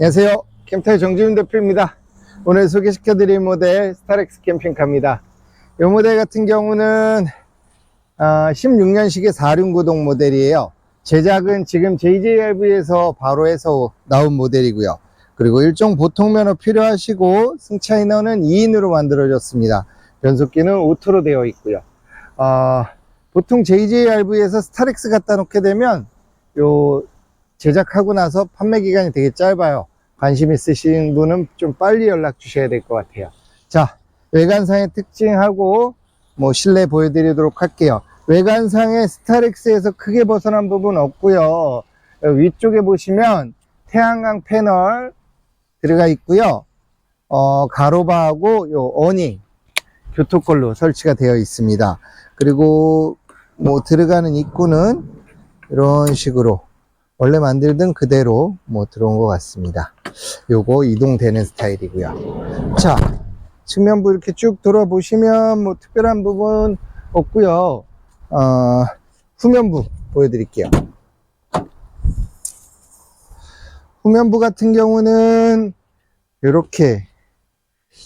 안녕하세요. 캠타의 정지훈 대표입니다. 오늘 소개시켜 드릴 모델 스타렉스 캠핑카입니다. 이 모델 같은 경우는 아, 16년식의 4륜구동 모델이에요. 제작은 지금 JJRV에서 바로 해서 나온 모델이고요. 그리고 일종 보통 면허 필요하시고 승차 인원은 2인으로 만들어졌습니다. 변속기는 오토로 되어 있고요. 아, 보통 JJRV에서 스타렉스 갖다 놓게 되면 요 제작하고 나서 판매 기간이 되게 짧아요. 관심 있으신 분은 좀 빨리 연락 주셔야 될 것 같아요. 자, 외관상의 특징하고 뭐 실내 보여드리도록 할게요. 외관상의 스타렉스에서 크게 벗어난 부분 없고요. 위쪽에 보시면 태양광 패널 들어가 있고요. 어, 가로바하고 요 어닝 교토col로 설치가 되어 있습니다. 그리고 뭐 들어가는 입구는 이런 식으로 원래 만들던 그대로 뭐 들어온 것 같습니다. 요거 이동되는 스타일이고요. 자, 측면부 이렇게 쭉 돌아보시면 뭐 특별한 부분 없고요. 어, 후면부 보여드릴게요. 후면부 같은 경우는 이렇게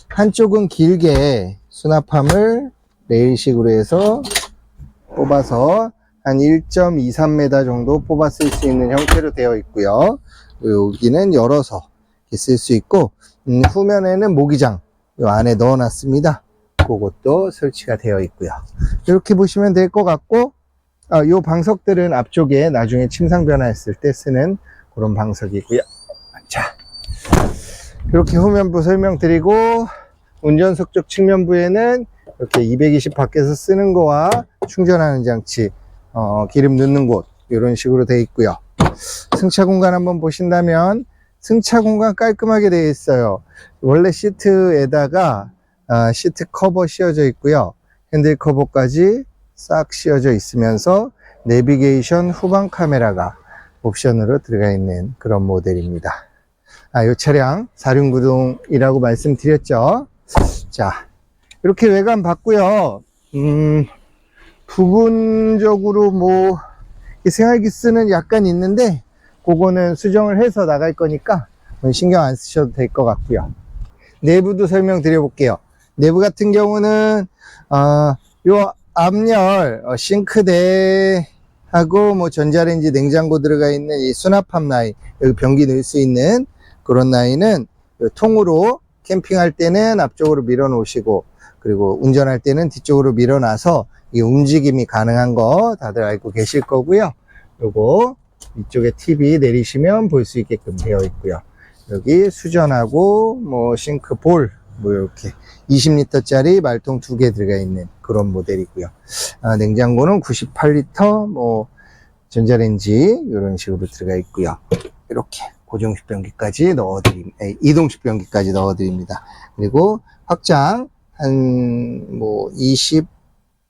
한쪽은 길게 수납함을 레일식으로 해서 뽑아서 한 1.23m 정도 뽑아 쓸 수 있는 형태로 되어 있고요. 여기는 열어서 쓸 수 있고 음, 후면에는 모기장 요 안에 넣어 놨습니다. 그것도 설치가 되어 있고요. 이렇게 보시면 될 것 같고 아, 요 방석들은 앞쪽에 나중에 침상 변화했을 때 쓰는 그런 방석이고요. 자, 이렇게 후면부 설명드리고 운전석 쪽 측면부에는 이렇게 220 밖에서 쓰는 거와 충전하는 장치, 어, 기름 넣는 곳 이런 식으로 되어 있고요. 승차 공간 한번 보신다면 승차 공간 깔끔하게 되어 있어요. 원래 시트에다가 아, 시트 커버 씌워져 있고요. 핸들 커버까지 싹 씌워져 있으면서 내비게이션 후방 카메라가 옵션으로 들어가 있는 그런 모델입니다. 아, 이 차량 4륜구동이라고 말씀드렸죠. 자, 이렇게 외관 봤고요. 음, 부분적으로 뭐이 생활기스는 약간 있는데 그거는 수정을 해서 나갈 거니까 뭐 신경 안 쓰셔도 될 것 같고요. 내부도 설명드려 볼게요. 내부 같은 경우는 어, 요 앞열 어, 싱크대 하고 뭐 전자레인지 냉장고 들어가 있는 이 수납함 라인 여기 변기 넣을 수 있는 그런 라인은 요 통으로 캠핑할 때는 앞쪽으로 밀어 놓으시고 그리고 운전할 때는 뒤쪽으로 밀어 놔서 이 움직임이 가능한 거 다들 알고 계실 거고요. 요거 이쪽에 TV 내리시면 볼 수 있게끔 되어 있고요. 여기 수전하고 뭐 싱크 볼 뭐 이렇게 20리터짜리 말통 두 개 들어가 있는 그런 모델이고요. 아, 냉장고는 98리터 뭐 전자레인지 이런 식으로 들어가 있고요. 이렇게 고정식 변기까지 넣어드림, 에, 이동식 변기까지 넣어드립니다. 그리고 확장 한 뭐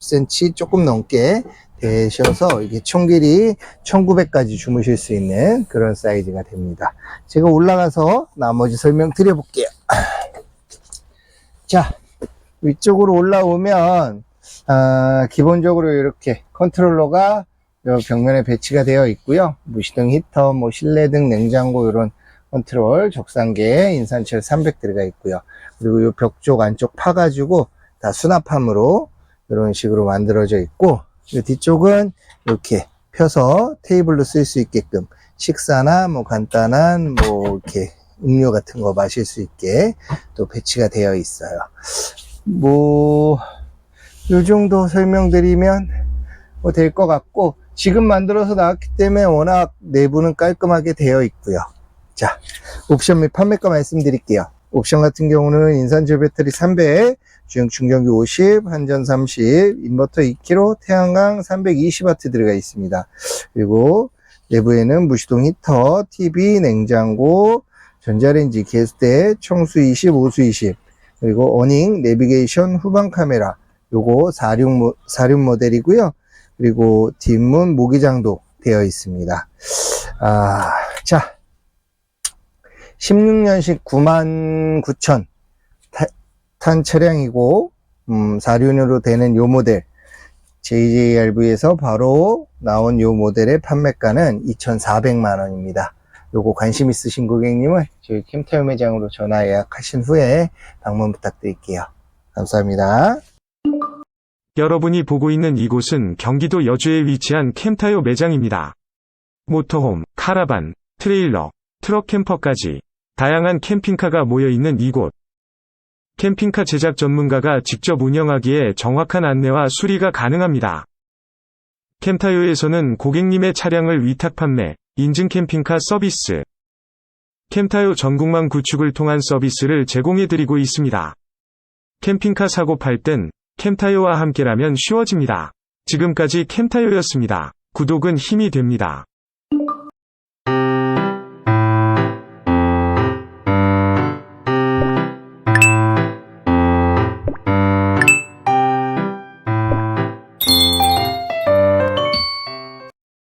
20cm 조금 넘게 되셔서 이게 총 길이 1900까지 주무실 수 있는 그런 사이즈가 됩니다. 제가 올라가서 나머지 설명 드려볼게요. 자, 위쪽으로 올라오면 아, 기본적으로 이렇게 컨트롤러가 요 벽면에 배치가 되어 있고요. 무시등 히터, 뭐 실내 등, 냉장고 이런 컨트롤, 적상계, 인산철 300 들어가 있고요. 그리고 이 벽 쪽 안쪽 파가지고 다 수납함으로 이런 식으로 만들어져 있고 이 뒤쪽은 이렇게 펴서 테이블로 쓸 수 있게끔 식사나 뭐 간단한 뭐 이렇게 음료 같은 거 마실 수 있게 또 배치가 되어 있어요. 뭐, 요 정도 설명드리면 뭐 될 것 같고, 지금 만들어서 나왔기 때문에 워낙 내부는 깔끔하게 되어 있고요. 자, 옵션 및 판매가 말씀드릴게요. 옵션 같은 경우는 인산철 배터리 300, 주행 충전기 50, 한전 30, 인버터 2kg, 태양광 320W 들어가 있습니다. 그리고 내부에는 무시동 히터, TV, 냉장고, 전자레인지, 게스대, 청수 20, 오수 20, 그리고 어닝, 내비게이션, 후방 카메라, 요거 46, 모, 46 모델이고요. 그리고 뒷문 모기장도 되어 있습니다. 아, 자. 16년식 99,000 탄 차량이고, 음, 4륜으로 되는 요 모델. JJRV에서 바로 나온 요 모델의 판매가는 2,400만 원입니다. 요거 관심 있으신 고객님은 저희 캠타요 매장으로 전화 예약하신 후에 방문 부탁드릴게요. 감사합니다. 여러분이 보고 있는 이곳은 경기도 여주에 위치한 캠타요 매장입니다. 모터홈, 카라반, 트레일러, 트럭 캠퍼까지 다양한 캠핑카가 모여 있는 이곳. 캠핑카 제작 전문가가 직접 운영하기에 정확한 안내와 수리가 가능합니다. 캠타요에서는 고객님의 차량을 위탁 판매, 인증 캠핑카 서비스, 캠타요 전국망 구축을 통한 서비스를 제공해 드리고 있습니다. 캠핑카 사고 팔 땐 캠타요와 함께라면 쉬워집니다. 지금까지 캠타요였습니다. 구독은 힘이 됩니다.